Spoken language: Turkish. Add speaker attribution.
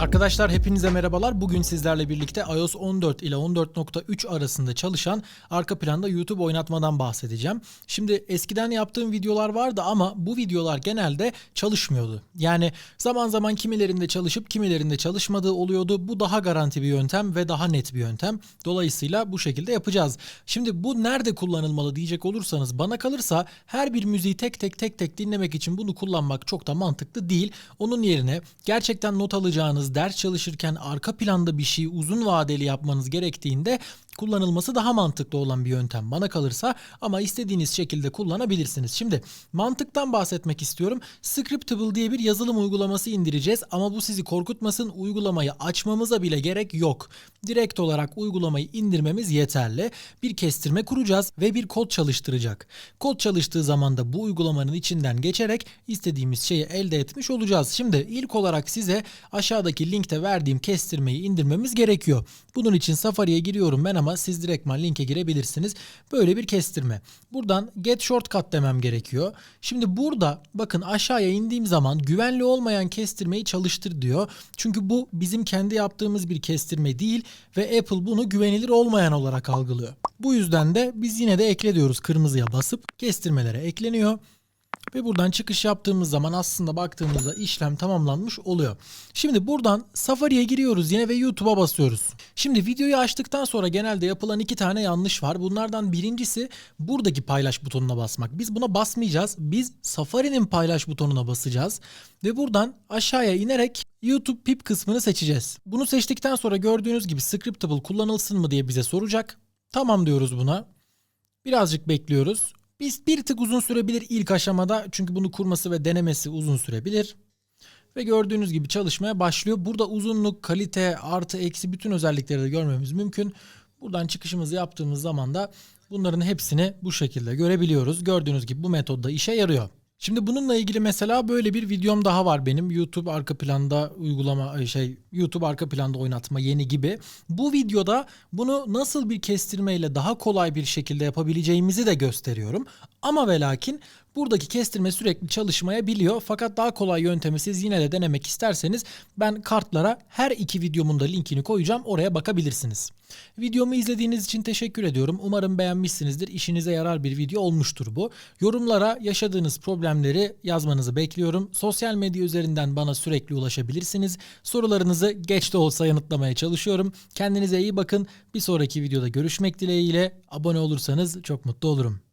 Speaker 1: Arkadaşlar hepinize merhabalar. Bugün sizlerle birlikte iOS 14 ile 14.3 arasında çalışan arka planda YouTube oynatmadan bahsedeceğim. Şimdi eskiden yaptığım videolar vardı ama bu videolar genelde çalışmıyordu. Yani zaman zaman kimilerinde çalışıp kimilerinde çalışmadığı oluyordu. Bu daha garanti bir yöntem ve daha net bir yöntem. Dolayısıyla bu şekilde yapacağız. Şimdi bu nerede kullanılmalı diyecek olursanız bana kalırsa her bir müziği tek tek tek tek dinlemek için bunu kullanmak çok da mantıklı değil. Onun yerine gerçekten not alacağınız, ders çalışırken arka planda bir şeyi uzun vadeli yapmanız gerektiğinde kullanılması daha mantıklı olan bir yöntem bana kalırsa ama istediğiniz şekilde kullanabilirsiniz. Şimdi mantıktan bahsetmek istiyorum. Scriptable diye bir yazılım uygulaması indireceğiz ama bu sizi korkutmasın. Uygulamayı açmamıza bile gerek yok. Direkt olarak uygulamayı indirmemiz yeterli. Bir kestirme kuracağız ve bir kod çalıştıracak. Kod çalıştığı zaman da bu uygulamanın içinden geçerek istediğimiz şeyi elde etmiş olacağız. Şimdi ilk olarak size aşağıdaki linkte verdiğim kestirmeyi indirmemiz gerekiyor. Bunun için Safari'ye giriyorum ben ama siz direktman linke girebilirsiniz. Böyle bir kestirme. Buradan get shortcut demem gerekiyor. Şimdi burada bakın aşağıya indiğim zaman güvenli olmayan kestirmeyi çalıştır diyor. Çünkü bu bizim kendi yaptığımız bir kestirme değil ve Apple bunu güvenilir olmayan olarak algılıyor. Bu yüzden de biz yine de ekle diyoruz kırmızıya basıp kestirmelere ekleniyor. Ve buradan çıkış yaptığımız zaman aslında baktığımızda işlem tamamlanmış oluyor. Şimdi buradan Safari'ye giriyoruz yine ve YouTube'a basıyoruz. Şimdi videoyu açtıktan sonra genelde yapılan iki tane yanlış var. Bunlardan birincisi buradaki paylaş butonuna basmak. Biz buna basmayacağız. Biz Safari'nin paylaş butonuna basacağız. Ve buradan aşağıya inerek YouTube pip kısmını seçeceğiz. Bunu seçtikten sonra gördüğünüz gibi scriptable kullanılsın mı diye bize soracak. Tamam diyoruz buna. Birazcık bekliyoruz. Biz bir tık uzun sürebilir ilk aşamada çünkü bunu kurması ve denemesi uzun sürebilir. Ve gördüğünüz gibi çalışmaya başlıyor. Burada uzunluk, kalite, artı, eksi bütün özellikleri de görmemiz mümkün. Buradan çıkışımızı yaptığımız zaman da bunların hepsini bu şekilde görebiliyoruz. Gördüğünüz gibi bu metodda işe yarıyor. Şimdi bununla ilgili mesela böyle bir videom daha var benim. YouTube arka planda uygulama şey YouTube arka planda oynatma yeni gibi. Bu videoda bunu nasıl bir kestirmeyle daha kolay bir şekilde yapabileceğimizi de gösteriyorum. Ama ve lakin buradaki kestirme sürekli çalışmayabiliyor. Fakat daha kolay yöntemi siz yine de denemek isterseniz ben kartlara her iki videomun da linkini koyacağım. Oraya bakabilirsiniz. Videomu izlediğiniz için teşekkür ediyorum. Umarım beğenmişsinizdir. İşinize yarar bir video olmuştur bu. Yorumlara yaşadığınız problemleri yazmanızı bekliyorum. Sosyal medya üzerinden bana sürekli ulaşabilirsiniz. Sorularınızı geç de olsa yanıtlamaya çalışıyorum. Kendinize iyi bakın. Bir sonraki videoda görüşmek dileğiyle. Abone olursanız çok mutlu olurum.